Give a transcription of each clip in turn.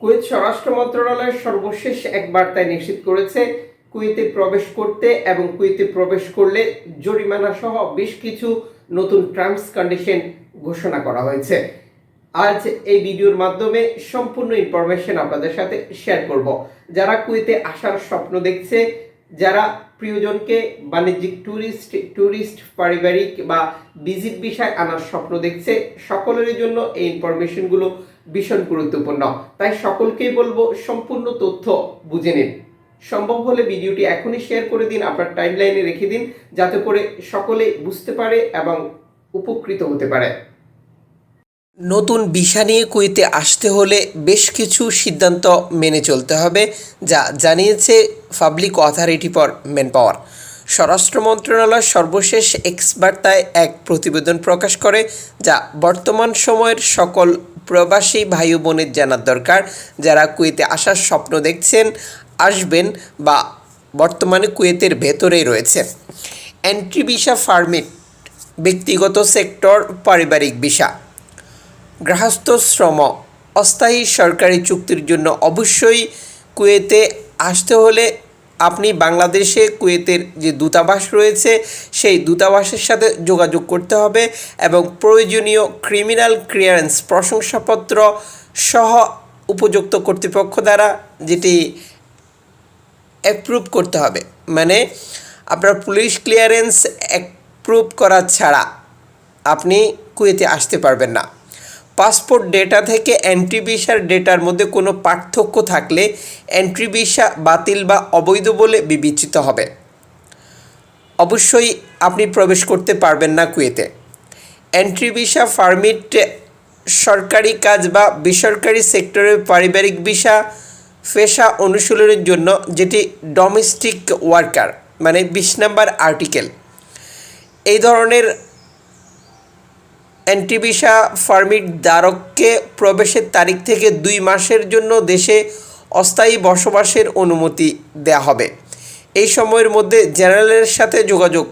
Kuwait স্বরাষ্ট্র মন্ত্রণালয়ের সর্বশেষ এক বার্তায় নিশ্চিত করেছে, কুয়েতে প্রবেশ করতে এবং কুয়েতে প্রবেশ করলে জরিমানা সহ বেশ কিছু নতুন টার্মস কন্ডিশন ঘোষণা করা হয়েছে। আজ এই ভিডিওর মাধ্যমে সম্পূর্ণ ইনফরমেশন আপনাদের সাথে শেয়ার করব। যারা কুয়েতে আসার স্বপ্ন দেখছে, যারা প্রিয়জনকে বাণিজ্যিক ট্যুরিস্ট ট্যুরিস্ট পারিবারিক বা ভিজিট বিষয় আনার স্বপ্ন দেখছে সকলের জন্য এই ইনফরমেশনগুলো ভীষণ গুরুত্বপূর্ণ। তাই সকলকেই বলব সম্পূর্ণ তথ্য বুঝে নিন। সম্ভব হলে ভিডিওটি এখনই শেয়ার করে দিন, আপনার টাইমলাইনে রেখে দিন, যাতে করে সকলে বুঝতে পারে এবং উপকৃত হতে পারে। নতুন ভিসা নিয়ে কুয়েতে আসতে হলে বেশ কিছু সিদ্ধান্ত মেনে চলতে হবে, যা জানিয়েছে public authority for man power স্বরাষ্ট্র মন্ত্রণালয় সর্বশেষ এক্স বার্তায় এক প্রতিবেদন প্রকাশ করে, যা বর্তমান সময়ের সকল প্রবাসী ভাই বোনের জানার দরকার। যারা কুয়েতে আসার স্বপ্ন দেখছেন, আসবেন বা বর্তমানে কুয়েতের ভেতরেই রয়েছে এন্ট্রি ভিসা ফার্মিট ব্যক্তিগত সেক্টর, পারিবারিক ভিসা গৃহস্থ শ্রম, অস্থায়ী সরকারি চুক্তির জন্য অবশ্যই কুয়েতে আসতে হলে আপনি বাংলাদেশে কুয়েতের যে দূতাবাস রয়েছে, সেই দূতাবাসের সাথে যোগাযোগ করতে হবে এবং প্রয়োজনীয় ক্রিমিনাল ক্লিয়ারেন্স প্রশংসাপত্র সহ উপযুক্ত কর্তৃপক্ষ দ্বারা যেটি অ্যাপ্রুভ করতে হবে। মানে আপনার পুলিশ ক্লিয়ারেন্স অ্যাপ্রুভ করা ছাড়া আপনি কুয়েতে আসতে পারবেন না। পাসপোর্ট ডেটা থেকে এন্ট্রি ভিসার ডেটার মধ্যে কোনো পার্থক্য থাকলে এন্ট্রি ভিসা বাতিল বা অবৈধ বলে বিবেচিত হবে। অবশ্যই আপনি প্রবেশ করতে পারবেন না কুয়েতে। এন্ট্রি ভিসা পারমিট সরকারি কাজ বা বেসরকারি সেক্টরের পারিবারিক ভিসা পেশা অনুশীলনের জন্য যেটি ডোমেস্টিক ওয়ার্কার মানে বিশ নাম্বার আর্টিকেল এই ধরনের অ্যান্টিভিসা পারমিট ধারককে প্রবেশের তারিখ থেকে দুই মাসের জন্য দেশে অস্থায়ী বসবাসের অনুমতি দেওয়া হবে। এই সময়ের মধ্যে জেনারেলের সাথে যোগাযোগ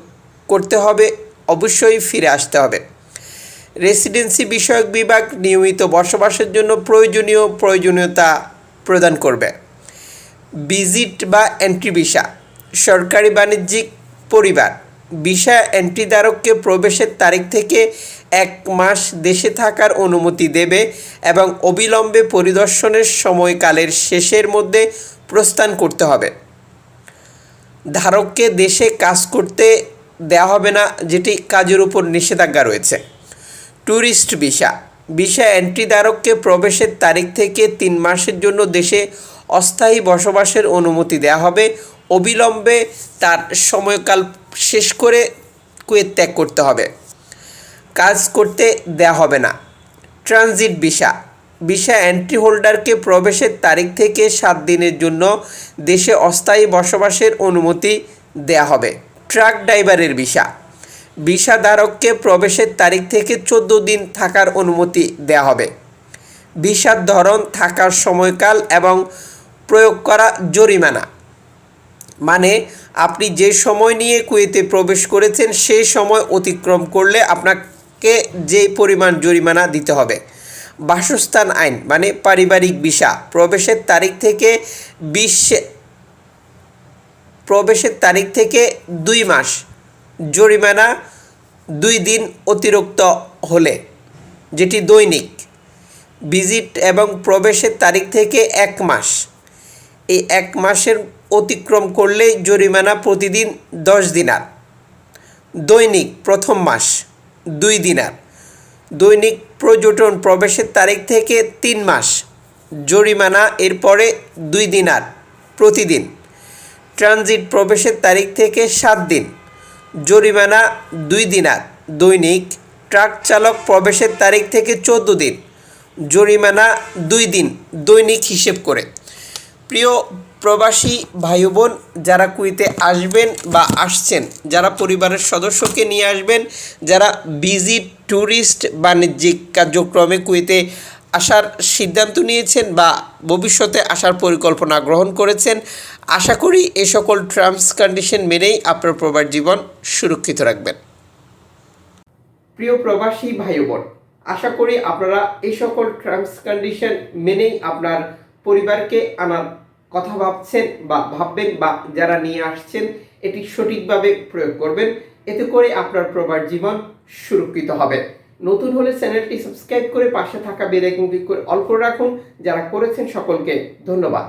করতে হবে, অবশ্যই ফিরে আসতে হবে। রেসিডেন্সি বিষয়ক বিভাগ নিয়মিত বসবাসের জন্য প্রয়োজনীয় প্রয়োজনীয়তা প্রদান করবে। ভিজিট বা এন্ট্রি ভিসা সরকারি বাণিজ্যিক পরিবার। ভিসা এন্ট্রি ধারককে প্রবেশের তারিখ থেকে এক মাস দেশে থাকার অনুমতি দেবে এবং অবিলম্বে পরিদর্শনের সময়কালের শেষের মধ্যে প্রস্থান করতে হবে। ধারককে দেশে কাজ করতে দেওয়া হবে না, যেটি কাজের উপর নিষেধাজ্ঞা রয়েছে। Tourist visa. ভিসা এন্ট্রি ধারককে প্রবেশের তারিখ থেকে তিন মাসের জন্য দেশে অস্থায়ী বসবাসের অনুমতি দেওয়া হবে অবিলম্বে তার সময়কাল শেষ করে কুয়েত ত্যাগ করতে হবে। কাজ করতে দেওয়া হবে না। Transit visa. ভিসা এন্ট্রি হোল্ডারকে প্রবেশের তারিখ থেকে সাত দিনের জন্য দেশে অস্থায়ী বসবাসের অনুমতি দেওয়া হবে। ট্রাক ড্রাইভারের ভিসা। ভিসা ধারককে প্রবেশের তারিখ থেকে চোদ্দ দিন থাকার অনুমতি দেওয়া হবে। ভিসার ধরন, থাকার সময়কাল এবং প্রয়োগ করা জরিমানা। মানে আপনি যে সময় নিয়ে কুয়েতে প্রবেশ করেছেন, সেই সময় অতিক্রম করলে আপনাকে যে পরিমাণ জরিমানা দিতে হবে। বাসস্থান আইন মানে পারিবারিক ভিসা, প্রবেশের তারিখ থেকে বিশ প্রবেশের তারিখ থেকে দুই মাস। জরিমানা দুই দিন অতিরিক্ত হলে, যেটি দৈনিক। ভিজিট এবং প্রবেশের তারিখ থেকে এক মাস। এই এক মাসের অতিক্রম করলে জরিমানা প্রতিদিন দশ দিনার। দৈনিক প্রথম মাস, দুই দিনার। দৈনিক পর্যটন প্রবেশের তারিখ থেকে তিন মাস, জরিমানা এরপরে দুই দিনার প্রতিদিন। ট্রানজিট প্রবেশের তারিখ থেকে সাত দিন, জরিমানা দুই দিনার। দৈনিক ট্রাক চালক প্রবেশের তারিখ থেকে চোদ্দ দিন, জরিমানা দুই দিন দৈনিক হিসেব করে। প্রিয় প্রবাসী ভাই বোন যারা কুইতে আসবেন বা আসছেন, যারা পরিবারের সদস্যকে নিয়ে আসবেন, যারা ভিজিট ট্যুরিস্ট বাণিজ্যিক কার্যক্রমে কুইতে আসার সিদ্ধান্ত নিয়েছেন বা ভবিষ্যতে আসার পরিকল্পনা গ্রহণ করেছেন, আশা করি এ সকল টার্মস কন্ডিশন মেনেই আপনার প্রবাস জীবন সুরক্ষিত রাখবেন। প্রিয় প্রবাসী ভাই বোন আশা করি আপনারা এই সকল টার্মস কন্ডিশন মেনেই আপনার পরিবারকে আনার কথা ভাবছেন বা ভাববেন বা যারা নিয়ে আসছেন, এটি সঠিকভাবে প্রয়োগ করবেন। এতে করে আপনার প্রবার জীবন সুরক্ষিত হবে। নতুন হলে চ্যানেলটি সাবস্ক্রাইব করে পাশে থাকা বেল আইকন ক্লিক করে অল্প রাখুন। যারা করেছেন সকলকে ধন্যবাদ।